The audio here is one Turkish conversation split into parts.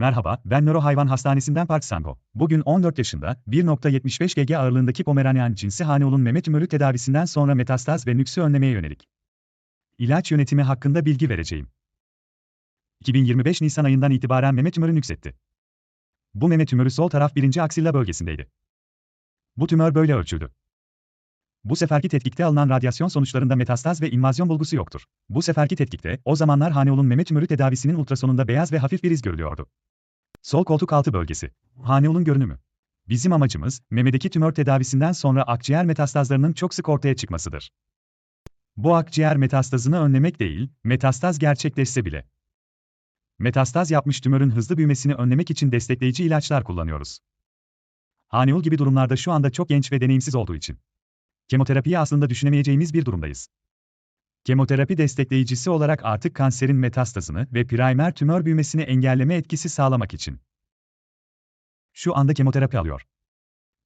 Merhaba, ben Nöro Hayvan Hastanesi'nden Park Sango. Bugün 14 yaşında, 1.75 GG ağırlığındaki Pomeranian cinsi Haneol'un meme tümörü tedavisinden sonra metastaz ve nüksü önlemeye yönelik ilaç yönetimi hakkında bilgi vereceğim. 2025 Nisan ayından itibaren meme tümörü nüksetti. Bu meme tümörü sol taraf birinci aksilla bölgesindeydi. Bu tümör böyle ölçüldü. Bu seferki tetkikte alınan radyasyon sonuçlarında metastaz ve invazyon bulgusu yoktur. Bu seferki tetkikte, o zamanlar Haneol'un meme tümörü tedavisinin ultrasonunda beyaz ve hafif bir iz görülüyordu. Sol koltuk altı bölgesi. Haneol'un görünümü. Bizim amacımız, memedeki tümör tedavisinden sonra akciğer metastazlarının çok sık ortaya çıkmasıdır. Bu akciğer metastazını önlemek değil, metastaz gerçekleşse bile. Metastaz yapmış tümörün hızlı büyümesini önlemek için destekleyici ilaçlar kullanıyoruz. Haneol gibi durumlarda şu anda çok genç ve deneyimsiz olduğu için. Kemoterapiyi aslında düşünemeyeceğimiz bir durumdayız. Kemoterapi destekleyicisi olarak artık kanserin metastazını ve primer tümör büyümesini engelleme etkisi sağlamak için. Şu anda kemoterapi alıyor.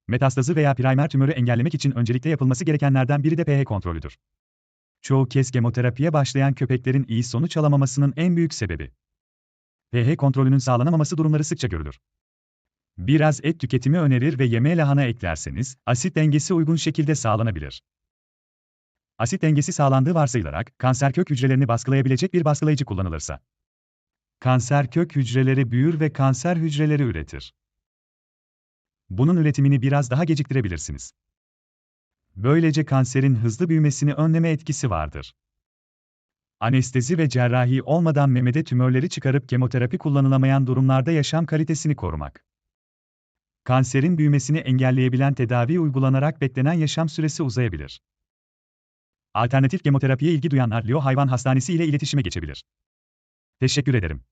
Metastazı veya primer tümörü engellemek için öncelikle yapılması gerekenlerden biri de pH kontrolüdür. Çoğu kez kemoterapiye başlayan köpeklerin iyi sonuç alamamasının en büyük sebebi. pH kontrolünün sağlanamaması durumları sıkça görülür. Biraz et tüketimi önerir ve yemeğe lahana eklerseniz, asit dengesi uygun şekilde sağlanabilir. Asit dengesi sağlandığı varsayılarak, kanser kök hücrelerini baskılayabilecek bir baskılayıcı kullanılırsa. Kanser kök hücreleri büyür ve kanser hücreleri üretir. Bunun üretimini biraz daha geciktirebilirsiniz. Böylece kanserin hızlı büyümesini önleme etkisi vardır. Anestezi ve cerrahi olmadan memede tümörleri çıkarıp kemoterapi kullanılamayan durumlarda yaşam kalitesini korumak. Kanserin büyümesini engelleyebilen tedavi uygulanarak beklenen yaşam süresi uzayabilir. Alternatif kemoterapiye ilgi duyanlar Leo Hayvan Hastanesi ile iletişime geçebilir. Teşekkür ederim.